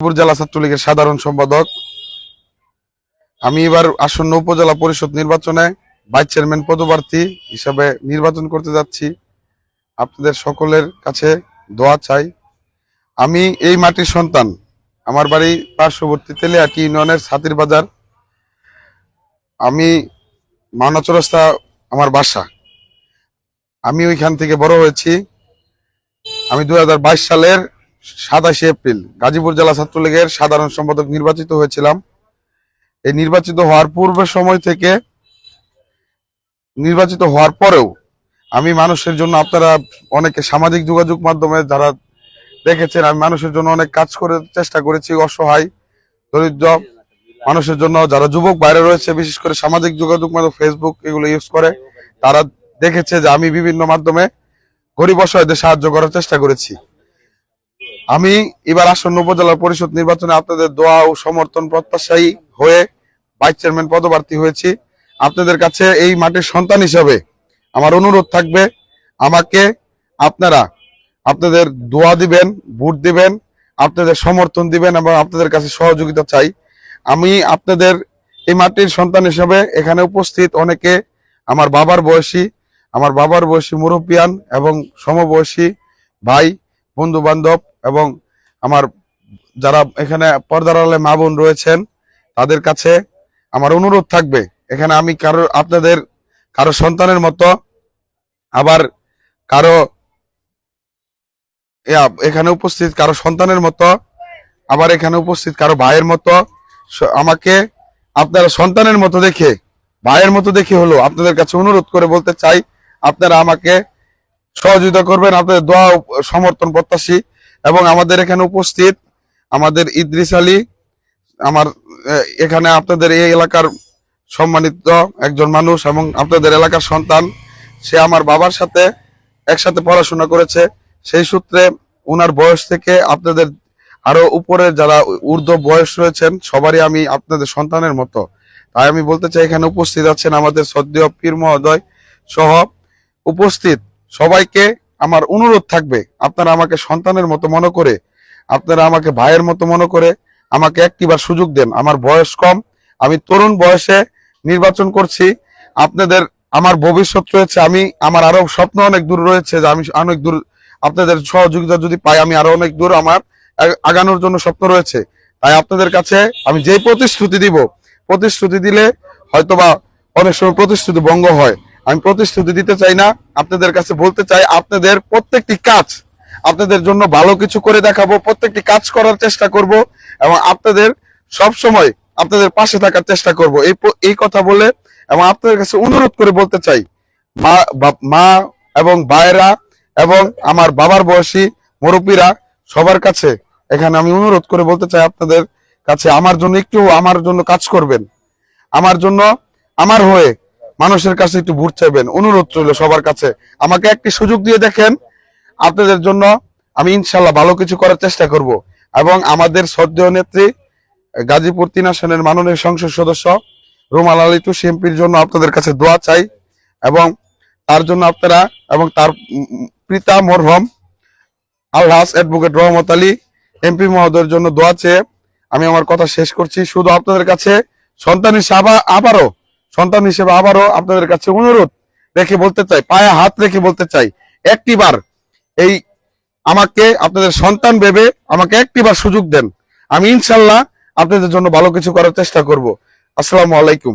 জেলা ছাত্রলীগের সাধারণ সম্পাদক। আমি এবার আসন্ন উপজেলা পরিষদ নির্বাচনে ভাইস চেয়ারম্যান পদপ্রার্থী হিসাবে নির্বাচন করতে যাচ্ছি। আপনাদের সকলের কাছে দোয়া চাই। আমি এই মাটির সন্তান। আমার বাড়ি পার্শ্ববর্তী তেলিয়াটি ইউনিয়নের ছাতির বাজার। আমি মাওনা চৌরাস্তা আমার বাসা। আমি ওইখান থেকে বড় হয়েছি। আমি দুই হাজার বাইশ সালের সাতাশে এপ্রিল গাজীপুর জেলা ছাত্রলীগের সাধারণ সম্পাদক নির্বাচিত হয়েছিলাম। এই নির্বাচিত হওয়ার পূর্ব সময় থেকে নির্বাচিত হওয়ার পরেও আমি মানুষের জন্য আপনারা অনেকে সামাজিক যোগাযোগ মাধ্যমে যারা দেখেছেন, আমি মানুষের জন্য অনেক কাজ করে চেষ্টা করেছি, অসহায়, দরিদ্র মানুষের জন্য। যারা যুবক বাইরে রয়েছে, বিশেষ করে সামাজিক যোগাযোগ মাধ্যম ফেসবুক এগুলো ইউজ করে, তারা দেখেছে যে আমি বিভিন্ন মাধ্যমে গরিব অসহায়দের সাহায্য করার চেষ্টা করেছি। আমি এবার আসন্ন উপজেলা পরিষদ নির্বাচনে আপনাদের দোয়া ও সমর্থন প্রত্যাশায়ী হয়ে ভাইস চেয়ারম্যান পদপ্রার্থী হয়েছি। আপনাদের কাছে এই মাটির সন্তান হিসাবে আমার অনুরোধ থাকবে। আমাকে আপনারা আপনাদের দোয়া দিবেন, ভোট দিবেন, আপনাদের সমর্থন দিবেন এবং আপনাদের কাছে সহযোগিতা চাই। আমি আপনাদের এই মাটির সন্তান হিসাবে এখানে উপস্থিত অনেকে আমার বাবার বয়সী, আমার বাবার বয়সী মুরব্বিয়ান এবং সমবয়সী ভাই বন্ধু বান্ধব এবং আমার যারা এখানে পর্দার আড়ালে মা বোন রয়েছেন, তাদের কাছে আমার অনুরোধ থাকবে, এখানে আমি কারও, আপনাদের কারও সন্তানের মতো আবার কারও এখানে উপস্থিত কারও সন্তানের মতো, আবার এখানে উপস্থিত কারও ভাইয়ের মতো আমাকে আপনারা সন্তানের মতো দেখে, ভাইয়ের মতো দেখে হলো, আপনাদের কাছে অনুরোধ করে বলতে চাই, আপনারা আমাকে সহযোগিতা করবেন, আপনাদের দোয়া সমর্থন প্রত্যাশী এবং আমাদের এখানে উপস্থিত আমাদের ইদ্রিস আলী, আমার এখানে আপনাদের এই এলাকার সম্মানিত একজন মানুষ এবং আপনাদের এলাকার সন্তান। সে আমার বাবার সাথে একসাথে পড়াশোনা করেছে। সেই সূত্রে ওনার বয়স থেকে আপনাদের আরও উপরে যারা ঊর্ধ্ব বয়স রয়েছেন, সবারই আমি আপনাদের সন্তানের মতো। তাই আমি বলতে চাই, এখানে উপস্থিত আছেন আমাদের সদ্য পীর মহোদয় সহ উপস্থিত সবাইকে আমার অনুরোধ থাকবে, আপনারা আমাকে সন্তানের মতো মনে করে, আপনারা আমাকে ভাইয়ের মতো মনে করে আমাকে একটিবার সুযোগ দেন। আমার বয়স কম, আমি তরুণ বয়সে নির্বাচন করছি। আপনাদের আমার ভবিষ্যৎ রয়েছে, আমি, আমার আরও স্বপ্ন অনেক দূর রয়েছে যে আমি অনেক দূর আপনাদের সহযোগিতা যদি পাই, আমি আরও অনেক দূর আমার আগানোর জন্য স্বপ্ন রয়েছে। তাই আপনাদের কাছে আমি যে প্রতিশ্রুতি দিব, প্রতিশ্রুতি দিলে হয়তোবা অনেক সময় প্রতিশ্রুতি ভঙ্গ হয়। আমি প্রতিশ্রুতি দিতে চাই না, আপনাদের কাছে বলতে চাই, আপনাদের প্রত্যেকটি কাজ আপনাদের জন্য ভালো কিছু করে দেখাবো, প্রত্যেকটি কাজ করার চেষ্টা করব এবং আপনাদের সব সময় আপনাদের পাশে থাকার চেষ্টা করব। এই এই কথা বলে এবং আপনাদের কাছে অনুরোধ করে বলতে চাই, মা মা এবং ভাইয়েরা এবং আমার বাবার বয়সী মুরব্বীরা সবার কাছে এখানে আমি অনুরোধ করে বলতে চাই, আপনাদের কাছে আমার জন্য একটু আমার জন্য কাজ করবেন। আমার জন্য, আমার হয়ে মানুষের কাছে একটু ভোট চাইবেন, অনুরোধ রইল সবার কাছে। আমাকে একটি সুযোগ দিয়ে দেখেন, আপনাদের জন্য আমি ইনশাল্লাহ ভালো কিছু করার চেষ্টা করব। এবং আমাদের শ্রদ্ধেয় নেত্রী, গাজীপুর তিন আসনের মাননীয় সংসদ সদস্য, রুমাল আলী টু সিএমপির জন্য আপনাদের কাছে দোয়া চাই। এবং তার জন্য আপনারা এবং তার পিতা মরহম আলহাস অ্যাডভোকেট রহমত আলী, এমপি মহোদয়ের জন্য দোয়া চেয়ে আমি আমার কথা শেষ করছি। শুধু আপনাদের কাছে, সন্তানের আবার- আবারও সন্তান হিসেবে আবারও আপনাদের কাছে অনুরোধ রেখে বলতে চাই, পায়ে হাত রেখে বলতে চাই, একটিবার এই আমাকে আপনাদের সন্তান ভেবে আমাকে একটিবার সুযোগ দেন। আমি ইনশাল্লাহ আপনাদের জন্য ভালো কিছু করার চেষ্টা করব। আসসালামু আলাইকুম।